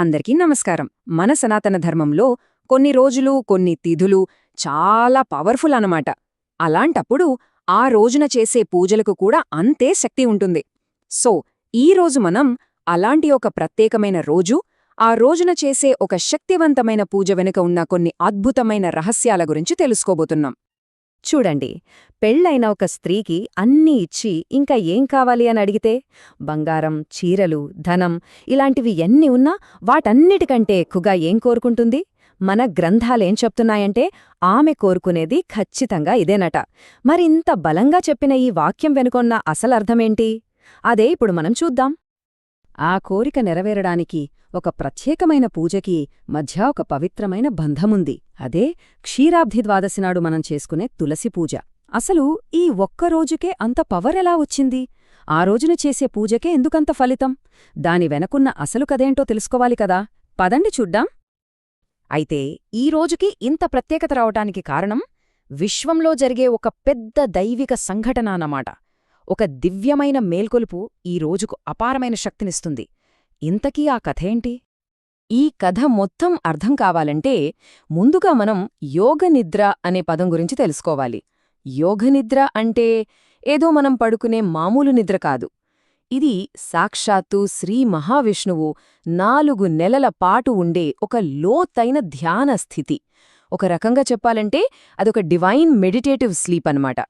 అందరికీ నమస్కారం. మన సనాతన ధర్మంలో కొన్ని రోజులు కొన్ని తిథులు చాలా పవర్ఫుల్ అన్నమాట. అలాంటప్పుడు ఆ రోజున చేసే పూజలకు కూడా అంతే శక్తి ఉంటుంది. సో ఈ రోజు మనం అలాంటి ఒక ప్రత్యేకమైన రోజు ఆ రోజున చేసే ఒక శక్తివంతమైన పూజ వెనుక ఉన్న కొన్ని అద్భుతమైన రహస్యాల గురించి తెలుసుకోబోతున్నాం. చూడండి పెళ్ళైన ఒక స్త్రీకి అన్నీ ఇచ్చి ఇంకా ఏం కావాలి అని అడిగితే బంగారం చీరలు ధనం ఇలాంటివి ఎన్ని ఉన్నా వాటన్నిటికంటే ఎక్కువగా ఏం కోరుకుంటుంది? మన గ్రంథాలేం చెప్తున్నాయంటే ఆమె కోరుకునేది ఖచ్చితంగా ఇదేనట. మరింత బలంగా చెప్పిన ఈ వాక్యం వెనుకొన్న అసలర్థమేంటి? అదే ఇప్పుడు మనం చూద్దాం. ఆ కోరిక నెరవేరడానికి ఒక ప్రత్యేకమైన పూజకి మధ్య ఒక పవిత్రమైన బంధముంది. అదే క్షీరాబ్ధి ద్వాదశి నాడు మనం చేసుకునే తులసి పూజ. అసలు ఈ ఒక్కరోజుకే అంత పవర్ ఎలా వచ్చింది? ఆ రోజున చేసే పూజకే ఎందుకంత ఫలితం? దాని వెనకున్న అసలు కదేంటో తెలుసుకోవాలి కదా. పదండి చూడ్డాం అయితే ఈ రోజుకి ఇంత ప్రత్యేకత రావటానికి కారణం విశ్వంలో జరిగే ఒక పెద్ద దైవిక సంఘటన అన్నమాట. ఒక దివ్యమైన మేల్కొలుపు ఈ రోజుకు అపారమైన శక్తినిస్తుంది. ఇంతకీ ఆ కథేంటి? ఈ కథ మొత్తం అర్థం కావాలంటే ముందుగా మనం యోగనిద్ర అనే పదం గురించి తెలుసుకోవాలి. యోగనిద్ర అంటే ఏదో మనం పడుకునే మామూలు నిద్ర కాదు. ఇది సాక్షాత్తు శ్రీ మహావిష్ణువు నాలుగు నెలల పాటు ఉండే ఒక లోతైన ధ్యాన స్థితి. ఒక రకంగా చెప్పాలంటే అదొక డివైన్ మెడిటేటివ్ స్లీప్ అన్నమాట.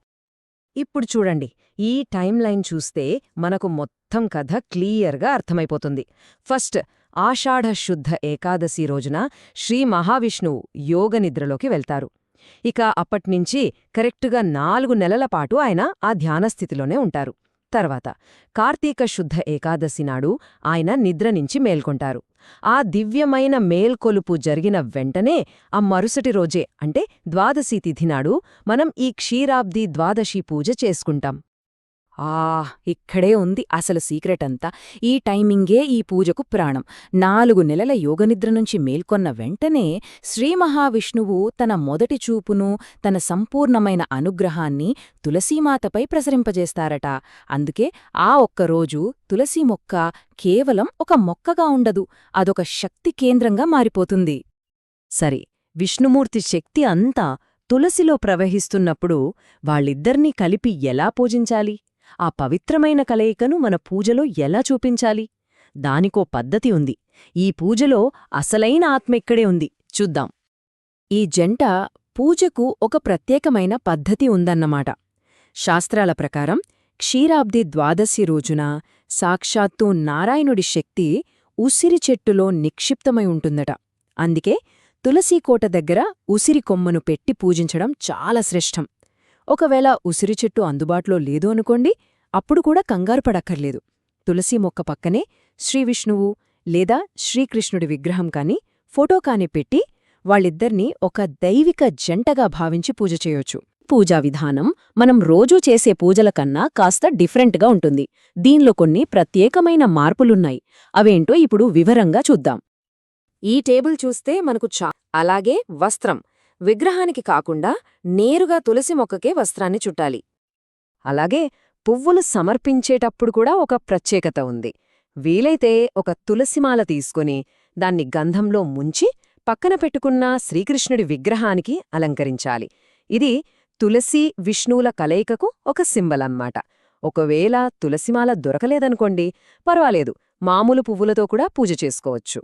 ఇప్పుడు చూడండి ఈ టైం లైన్ చూస్తే మనకు మొత్తం కథ క్లియర్గా అర్థమైపోతుంది. ఫస్ట్ ఆషాఢ శుద్ధ ఏకాదశి రోజున శ్రీ మహావిష్ణువు యోగనిద్రలోకి వెళ్తారు. ఇక అప్పట్నుంచి కరెక్టుగా నాలుగు నెలల పాటు ఆయన ఆ ధ్యానస్థితిలోనే ఉంటారు. తర్వాత కార్తీక శుద్ధ ఏకాదశి నాడు ఆయన నిద్ర నుంచి మేల్కొంటారు. ఆ దివ్యమైన మేల్కొలుపు జరిగిన వెంటనే ఆ మరుసటి రోజే అంటే ద్వాదశి తిథి నాడు మనం ఈ క్షీరాబ్ది ద్వాదశి పూజ చేసుకుంటాం. ఆ ఇక్కడే ఉంది అసలు సీక్రెట్ అంతా. ఈ టైమింగే ఈ పూజకు ప్రాణం. నాలుగు నెలల యోగనిద్ర నుంచి మేల్కొన్న వెంటనే శ్రీ మహావిష్ణువు తన మొదటి చూపును తన సంపూర్ణమైన అనుగ్రహాన్ని తులసీమాతపై ప్రసరింపజేస్తారట. అందుకే ఆ ఒక్కరోజు తులసీ మొక్క కేవలం ఒక మొక్కగా ఉండదు అదొక శక్తి కేంద్రంగా మారిపోతుంది. సరే విష్ణుమూర్తి శక్తి అంతా తులసిలో ప్రవహిస్తున్నప్పుడు వాళ్ళిద్దర్నీ కలిపి ఎలా పూజించాలి? ఆ పవిత్రమైన కలయికను మన పూజలో ఎలా చూపించాలి? దానికో పద్ధతి ఉంది. ఈ పూజలో అసలైన ఆత్మ ఇక్కడే ఉంది. చూద్దాం. ఈ జంట పూజకు ఒక ప్రత్యేకమైన పద్ధతి ఉందన్నమాట. శాస్త్రాల ప్రకారం క్షీరాబ్ది ద్వాదశి రోజున సాక్షాత్తు నారాయణుడి శక్తి ఉసిరి చెట్టులో నిక్షిప్తమై ఉంటుందట. అందుకే తులసీకోట దగ్గర ఉసిరి కొమ్మను పెట్టి పూజించడం చాలా శ్రేష్టం. ఒకవేళ ఉసిరి చెట్టు అందుబాటులో లేదు అనుకోండి అప్పుడు కూడా కంగారు పడక్కర్లేదు. తులసి మొక్క పక్కనే శ్రీవిష్ణువు లేదా శ్రీకృష్ణుడి విగ్రహం కాని ఫోటో కాని పెట్టి వాళ్ళిద్దర్నీ ఒక దైవిక జంటగా భావించి పూజ చేయొచ్చు. పూజా విధానం మనం రోజూ చేసే పూజల కన్నా కాస్త డిఫరెంట్గా ఉంటుంది. దీనిలో కొన్ని ప్రత్యేకమైన మార్పులున్నాయి. అవేంటో ఇప్పుడు వివరంగా చూద్దాం. ఈ టేబుల్ చూస్తే మనకు చా అలాగే వస్త్రం. విగ్రహానికి కాకుండా నేరుగా తులసి మొక్కకే వస్త్రాన్ని చుట్టాలి. అలాగే పువ్వులు సమర్పించేటప్పుడు కూడా ఒక ప్రత్యేకత ఉంది. వీలైతే ఒక తులసిమాల తీసుకుని దాన్ని గంధంలో ముంచి పక్కన పెట్టుకున్న శ్రీకృష్ణుడి విగ్రహానికి అలంకరించాలి. ఇది తులసి విష్ణువుల కలయికకు ఒక సింబల్ అన్నమాట. ఒకవేళ తులసిమాల దొరకలేదనుకోండి పర్వాలేదు. మామూలు పువ్వులతో కూడా పూజ చేసుకోవచ్చు.